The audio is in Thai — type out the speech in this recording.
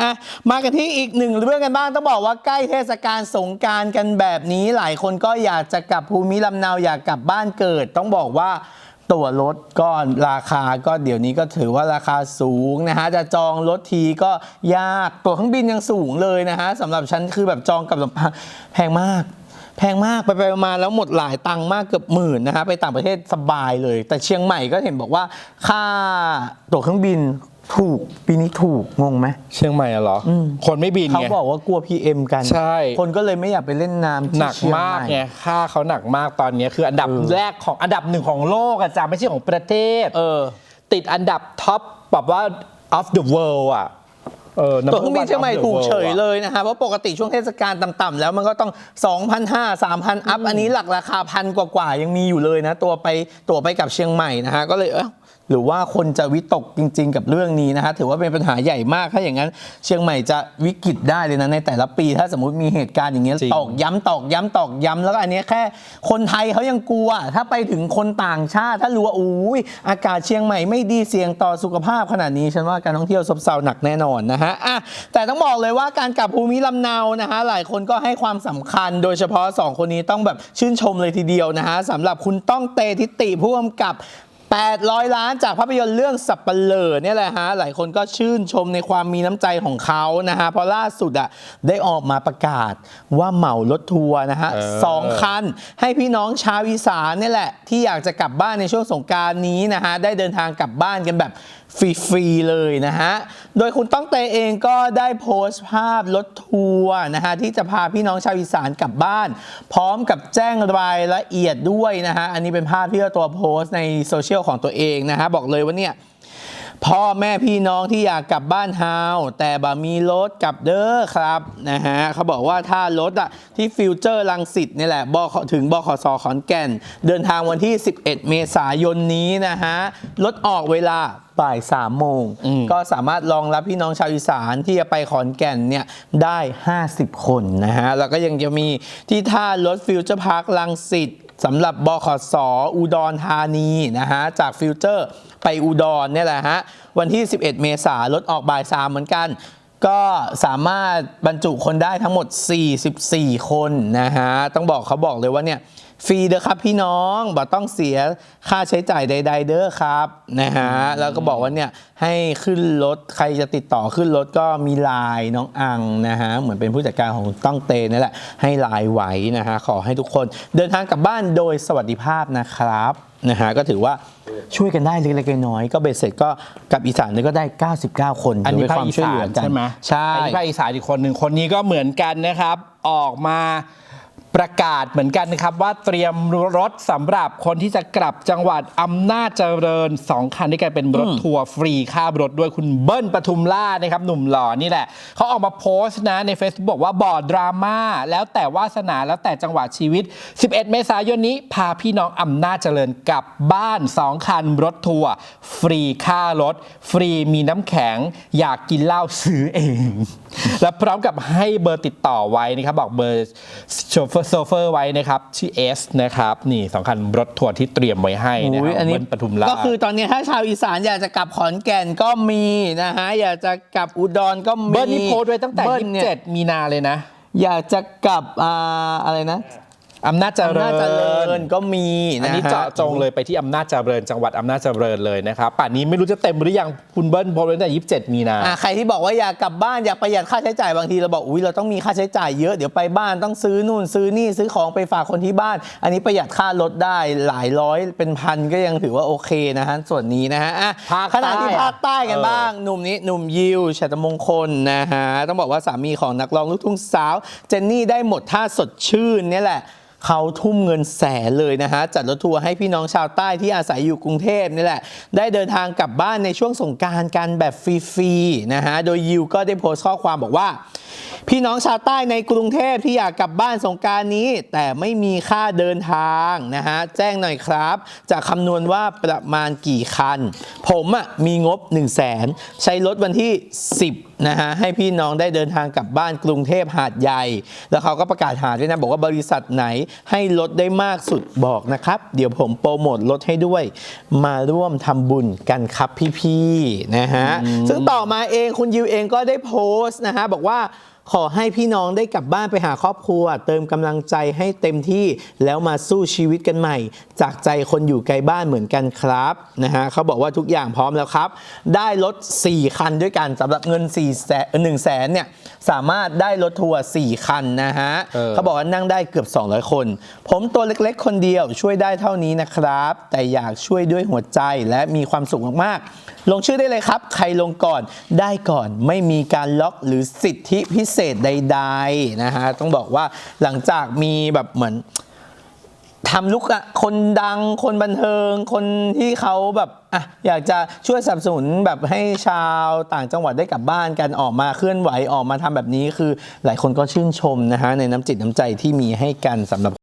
อะมากันที่อีกหนึ่งเรื่องกันบ้างต้องบอกว่าใกล้เทศกาลสงกรารกันแบบนี้ หลายคนก็อยากจะกลับภูมิลำเนาอยากกลับบ้านเกิด ต้องบอกว่าตั๋วรถก็ราคาก็เดี๋ยวนี้ก็ถือว่าราคาสูงนะฮะจะจองรถทีก็ยากตั๋วเครื่องบินยังสูงเลยนะฮะสำหรับฉันคือแบบจองกับแพงมากแพงมากไปไปมาแล้วหมดหลายตังค์มากเกือบหมื่นนะฮะไปต่างประเทศสบายเลย แต่เชียงใหม่ก็เห็นบอกว่าค่าตั๋วเครื่องบิน ถูกปีนี้ถูกงงไหม เชียงใหม่อะเหรออคนไม่บินเขาไง บอกว่ากลัว PM กัน ใช่ คนก็เลยไม่อยากไปเล่นน้ำที่หนักเชียงมากใหไงค่าเขาหนักมากตอนนี้คืออันดับเออแรกของอันดับหนึ่งของโลกอะจ้าไม่ใช่ของประเทศ เออ ติดอันดับท็อปแบบว่า of the world อะเออ number ตั๋วเครื่องบิน one เชียงใหม่ of the ถูก world เฉยอะ เลยนะฮะเพราะปกติช่วงเทศกาลต่ำๆแล้วมันก็ต้อง 2,500 3,000 อัพ อันนี้หลักราคาพันกว่าๆ ยังมีอยู่เลยนะ ตัวไปตัวไปกับเชียงใหม่นะฮะก็เลยเออ หรือว่าคนจะวิตกจริง ๆ กับเรื่องนี้นะฮะถือว่าเป็นปัญหาใหญ่มากถ้าอย่างนั้น เชียงใหม่จะวิกฤตได้เลยนะในแต่ละปี ถ้าสมมติมีเหตุการณ์อย่างเงี้ยจริง ตอกย้ำตอกย้ำตอกย้ำแล้วก็อันเนี้ยแค่คนไทยเขายังกลัว ถ้าไปถึงคนต่างชาติ ถ้ารู้ว่าอุ้ยอากาศเชียงใหม่ไม่ดีเสี่ยงต่อสุขภาพขนาดนี้ฉันว่าการท่องเที่ยวซบเซาหนักแน่นอนนะฮะอะแต่ต้องบอกเลยว่าการกลับภูมิลำเนานะฮะหลายคนก็ให้ความสำคัญ โดยเฉพาะ2คนนี้ต้องแบบชื่นชมเลยทีเดียวนะฮะสำหรับคุณต้องเตทิติผู้กำกับ 800 ล้านจากภาพยนตร์เรื่องสับปะเลอเนี่ยแหละฮะหลายคนก็ชื่นชมในความมีน้ำใจของเขานะฮะเพราะล่าสุดอะได้ออกมาประกาศว่าเหมารถทัวร์นะฮะเออสองคัน ให้พี่น้องชาวอีสานเนี่ยแหละ ที่อยากจะกลับบ้านในช่วงสงกรารนี้นะฮะได้เดินทางกลับบ้านกันแบบฟรีๆเลยนะฮะ โดยคุณต้องเตเองก็ได้โพสต์ภาพรถทัวร์นะฮะที่จะพาพี่น้องชาวอีสานกลับบ้าน พร้อมกับแจ้งรายละเอียดด้วยนะฮะอันนี้เป็นภาพที่เจ้าตัวโพสต์ในโซเชียลของตัวเองนะฮะบอกเลยว่าเนี่ยพ่อแม่พี่น้องที่อยากกลับบ้านเฮาแต่บ่มีรถกลับเด้อครับนะฮะเขาบอกว่าถ้ารถอะที่ฟิวเจอร์ลังสิตนี่แหละบขถึงบขสขอนแก่น เดินทางวันที่ 11 เมษายนนี้นะฮะรถออกเวลาบ่าย3โมงอืมก็สามารถรองรับพี่น้องชาวอีสานที่จะไปขอนแก่นเนี่ยได้ 50 คนนะฮะแล้วก็ยังจะมีที่ท่ารถฟิวเจอร์พาร์คลังสิต สำหรับบขสอุดรธานีนะฮะจากฟิวเจอร์ไปอุดรเนี่ยแหละฮะวันที่ 11 เมษายนรถออกบ่าย3เหมือนกัน ก็สามารถบรรจุคนได้ทั้งหมด 44 คนนะฮะ ต้องบอกเขาบอกเลยว่าเนี่ยฟรีเด้อครับพี่น้องบ่ต้องเสียค่าใช้จ่ายใด ๆ เด้อครับนะฮะ แล้วก็บอกว่าเนี่ยให้ขึ้นรถใครจะติดต่อขึ้นรถก็มีไลน์น้องอังนะฮะ เหมือนเป็นผู้จัดการของต้องเตนั่นแหละให้ไลน์ไว้นะฮะ ขอให้ทุกคนเดินทางกลับบ้านโดยสวัสดิภาพนะครับ นะฮะก็ถือว่าช่วยกันได้เล็กๆน้อยๆก็เบ็ดเสร็จก็กับอีสานเนี่ยก็ได้ 99 คนอันนี้ถืเป็ภาคอีสานใช่ไหมใช่อันนี้ภาคอีสานอีกคนหนึ่งคนนี้ก็เหมือนกันนะครับ ออกมา ประกาศเหมือนกันนะครับว่าเตรียมรถสำหรับคนที่จะกลับจังหวัดอำนาจเจริญ 2 คันด้วยกันเป็นรถทัวร์ฟรีค่ารถด้วยคุณเบิ้ลปทุมรานะครับหนุ่มหล่อนี่แหละ เขาออกมาโพสต์นะใน Facebook บอกว่าบอดดราม่าแล้วแต่วาสนาแล้วแต่จังหวะชีวิต 11 เมษายนนี้ พาพี่น้องอำนาจเจริญกลับบ้าน 2 คันรถทัวร์ฟรีค่ารถ ฟรีมีน้ำแข็ง อยากกินเหล้าซื้อเอง และพร้อมกับให้เบอร์ติดต่อไว้นะครับบอกเบอร์โชเฟอร์โซเฟอร์ไว้นะครับชื่อเอสนะครับนี่สองคันรถทัวร์ที่เตรียมไว้ให้นะคอุ๊รัยบอันนี้ เบิ้ลปทุมราช ก็คือตอนนี้ถ้าชาวอีสานอยากจะกลับขอนแก่นก็มีนะฮะอยากจะกลับอุดรก็มีเบิ้ลนี่โพสต์ไว้ตั้งแต่เบิ้ลเนี่ย27มีนาเลยนะ อยากจะกลับอ่าอะไรนะ อำนาจเจริอำนาจเจริญญก็มีอันนะนี้ฮะเจาะจงเลยไปที่อำนาจเจริญจังหวัดอำนาจเจริญเลยนะครับป่านนี้ไม่รู้จะเต็มหรือยังคุณเบิ้ลโพสต์ไว้ตั้งแต่27 มีนา อะใครที่บอกว่าอยากกลับบ้านอยากประหยัดค่าใช้จ่ายบางทีเราบอกอุ้ยเราต้องมีค่าใช้จ่ายเยอะเดี๋ยวไปบ้านต้องซื้อนู่นซื้อนี่ซื้อของไปฝากคนที่บ้าน อันนี้ประหยัดค่ารถได้หลายร้อยเป็นพันก็ยังถือว่าโอเคนะฮะส่วนนี้นะฮะอะภาคขณะที่ใต้ ภาคใต้กันเออบ้าง หนุ่มนี้หนุ่มยิวชัตมงคลนะฮะต้องบอกว่าสามีของนักร้องลูกทุ่งสาว เจนนี่ได้หมดท่าสดชื่นเนี่ยแหละเขาทุ่มเงินแสนเลยนะฮะจัดรถทัวร์ให้พี่น้องชาวใต้ที่อาศัยอยู่กรุงเทพนี่แหละ ได้เดินทางกลับบ้านในช่วงสงการกันแบบฟรีๆนะฮะโดยยิวก็ได้โพสต์ข้อความบอกว่าพี่น้องชาวใต้ในกรุงเทพที่อยากกลับบ้านสงกรารนี้ แต่ไม่มีค่าเดินทางนะฮะแจ้งหน่อยครับ จะคำนวณว่าประมาณกี่คัน ผมอะมีงบ 1 0 0 0 0แสนใช้รถวันที่ 10นะฮะให้พี่น้องได้เดินทางกลับบ้านกรุงเทพหาดใหญ่ แล้วเขาก็ประกาศหาด้วยนะ บอกว่าบริษัทไหนให้ลดได้มากสุดบอกนะครับ เดี๋ยวผมโปรโมทลดให้ด้วย มาร่วมทำบุญกันครับพี่ๆนะฮะซึ่งต่อมาเองคุณยิวเองก็ได้โพสต์นะฮะบอกว่า ขอให้พี่น้องได้กลับบ้านไปหาครอบครัว เติมกำลังใจให้เต็มที่แล้วมาสู้ชีวิตกันใหม่ จากใจคนอยู่ไกลบ้านเหมือนกันครับนะฮะเขาบอกว่าทุกอย่างพร้อมแล้วครับ ได้รถ 4 คันด้วยกันสำหรับเงิน4แสนหนึ่งแสนเนี่ยสามารถได้รถทัวร์4คันนะฮะเออ เขาบอกว่านั่งได้เกือบ 200 คน ผมตัวเล็กๆ คนเดียวช่วยได้เท่านี้นะครับ แต่อยากช่วยด้วยหัวใจและมีความสุขมากๆ ลงชื่อได้เลยครับ ใครลงก่อนได้ก่อนไม่มีการล็อกหรือสิทธิพิเศษใดๆนะฮะต้องบอกว่าหลังจากมีแบบเหมือนทำลุกอะคนดังคนบันเทิง คนที่เขาแบบอะอยากจะช่วยสนับสนุนแบบให้ชาวต่างจังหวัดได้กลับบ้านกันออกมาเคลื่อนไหวออกมาทำแบบนี้คือหลายคนก็ชื่นชมนะฮะในน้ำจิตน้ำใจที่มีให้กันสำหรับ